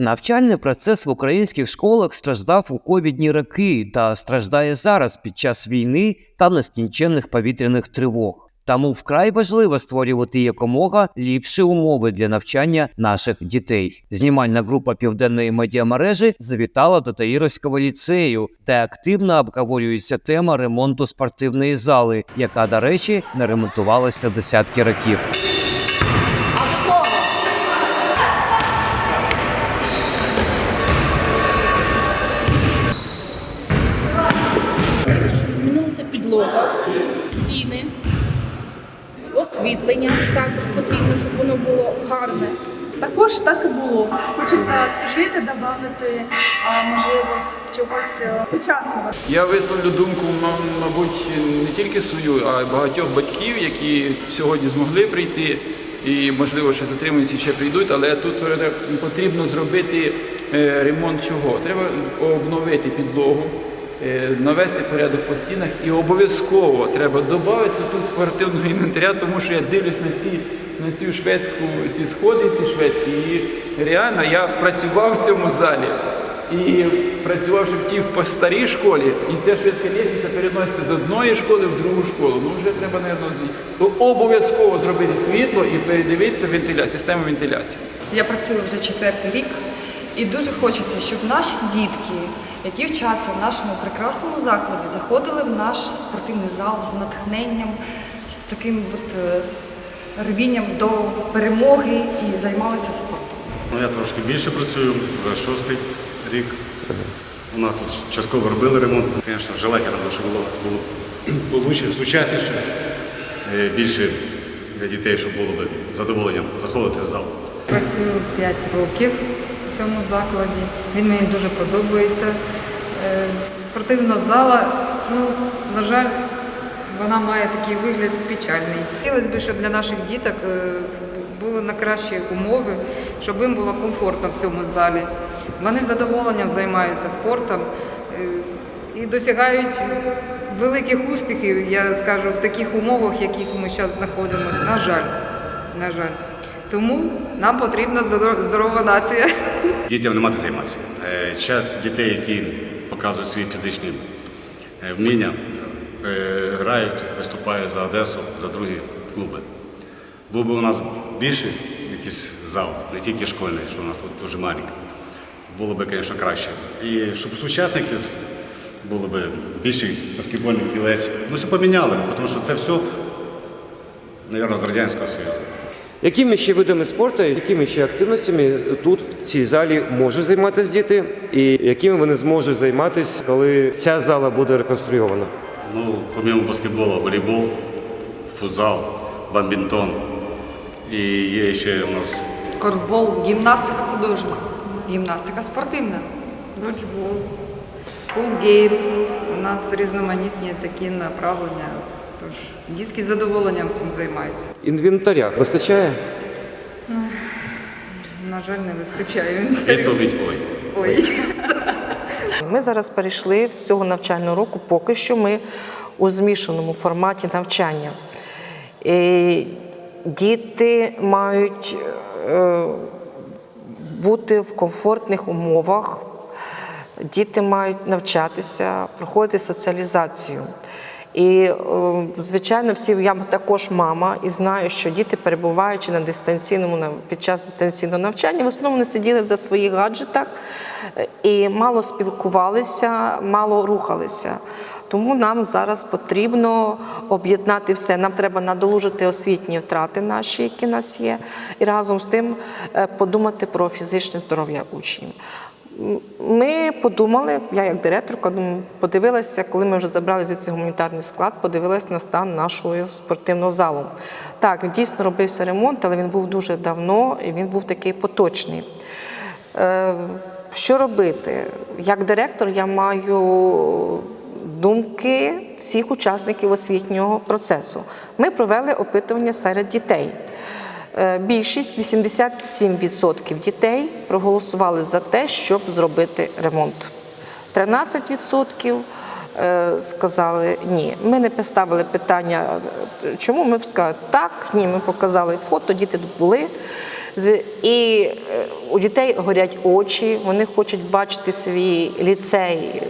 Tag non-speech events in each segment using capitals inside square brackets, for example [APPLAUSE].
Навчальний процес в українських школах страждав у ковідні роки та страждає зараз під час війни та нескінченних повітряних тривог. Тому вкрай важливо створювати якомога ліпші умови для навчання наших дітей. Знімальна група південної медіамережі завітала до Таїровського ліцею, де активно обговорюється тема ремонту спортивної зали, яка, до речі, не ремонтувалася десятки років. Змінилася підлога, стіни, освітлення також потрібно, щоб воно було гарне. Також так і було. Хочеться свіжити, додати, а можливо, чогось е, сучасного. Я висловлю думку, мабуть, не тільки свою, а й багатьох батьків, які сьогодні змогли прийти і, можливо, ще затримуються ще прийдуть, але тут потрібно зробити е, ремонт чого? Треба обновити підлогу, навести порядок по стінах і обов'язково треба додати тут спортивного інвентаря, тому що я дивлюсь на ці. На цю шведську ці сходи, ці шведські, і реально я працював в цьому залі. І працював життів по старій школі, і ця швидка лісниця переноситься з одної школи в другу школу. Ну вже треба не обов'язково зробити світло і передивитися вентиляцію, систему вентиляції. Я працюю вже четвертий рік, і дуже хочеться, щоб наші дітки, які вчаться в нашому прекрасному закладі, заходили в наш спортивний зал з натхненням, з таким от е, рвінням до перемоги і займалися спортом. Ну, я трошки більше працюю, вже шостий рік. У нас тут частково робили ремонт. Звісно, желательно, щоб було, було [CLEARS THROAT] лучше, сучасніше, е, більше для дітей, щоб було б задоволенням заходити в зал. Працюю 5 років цьому закладі. Він мені дуже подобається. Е, Спортивна зала, ну, на жаль, вона має такий вигляд печальний. Хотілося б, щоб для наших діток е, були на кращі умови, щоб їм було комфортно в цьому залі. Вони з задоволенням займаються спортом е, і досягають великих успіхів, я скажу, в таких умовах, в яких ми зараз знаходимося. На жаль, на жаль. Тому нам потрібна здорова нація. Дітям нема де займатися. Е, Час дітей, які показують свої фізичні е, вміння, е, грають, виступають за Одесу, за другі клуби. Був би у нас більше якийсь зал, не тільки школьний, що у нас тут дуже маленький. Було б, звісно, краще. І щоб сучасники було б більше баскетбольних кілець. Ну, все поміняли, тому що це все, мабуть, з Радянського Союзу. Якими ще видами спорту, якими ще активностями тут в цій залі можуть займатися діти, і якими вони зможуть займатися, коли ця зала буде реконструйована? Ну, помимо баскетболу, волейбол, футзал, бадмінтон. І є ще у нас Корфбол, гімнастика художня, гімнастика спортивна. Доджбол, геймс. У нас різноманітні такі направлення. Тож дітки з задоволенням цим займаються. Інвентаря вистачає? На жаль, не вистачає. відповідь ой. Ой. Ми зараз перейшли з цього навчального року, поки що ми у змішаному форматі навчання. І діти мають е, бути в комфортних умовах, діти мають навчатися, проходити соціалізацію. І, е, звичайно, всі я також мама і знаю, що діти, перебуваючи на дистанційному під час дистанційного навчання, в основному сиділи за своїх гаджетах і мало спілкувалися, мало рухалися. Тому нам зараз потрібно об'єднати все. Нам треба надолужити освітні втрати наші, які в нас є, і разом з тим е, подумати про фізичне здоров'я учнів. Ми подумали, я як директорка, подивилася, коли ми вже забрали звідси гуманітарний склад, подивилася на стан нашого спортивного залу. Так, дійсно робився ремонт, але він був дуже давно і він був такий поточний. Е, Що робити? Як директор я маю думки всіх учасників освітнього процесу. Ми провели опитування серед дітей. Е, Більшість 87% дітей проголосували за те, щоб зробити ремонт. 13% е, сказали ні. Ми не поставили питання, чому ми сказали так, ні. Ми показали фото, діти тут були. І е, у дітей горять очі, вони хочуть бачити свій ліцей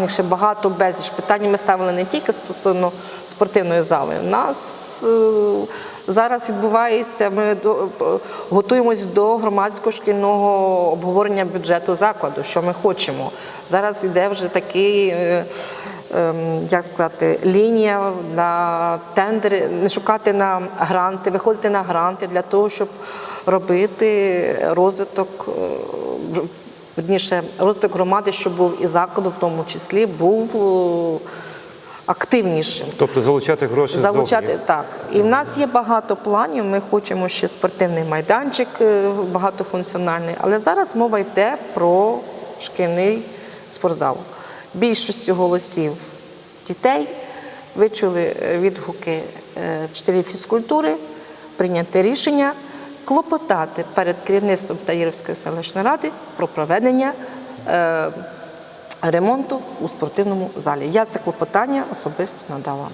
них ще багато безліч питань. Ми ставили не тільки стосовно спортивної зали. У нас зараз відбувається. Ми готуємось до громадського шкільного обговорення бюджету закладу, що ми хочемо. Зараз йде вже такий. е, ем, Як сказати, лінія на тендери, не шукати на гранти, виходити на гранти для того, щоб робити розвиток, е, верніше, розвиток громади, щоб був і закладу, в тому числі, був е, активнішим. Тобто залучати гроші Залучати ззовні. так. І в нас є багато планів. Ми хочемо ще спортивний майданчик е, багатофункціональний, але зараз мова йде про шкільний спортзал. Більшістю голосів дітей ви чули е, відгуки е, вчителів фізкультури, прийняти рішення клопотати перед керівництвом Таїровської селищної ради про проведення. Ремонту у спортивному залі. Я це клопотання особисто надала.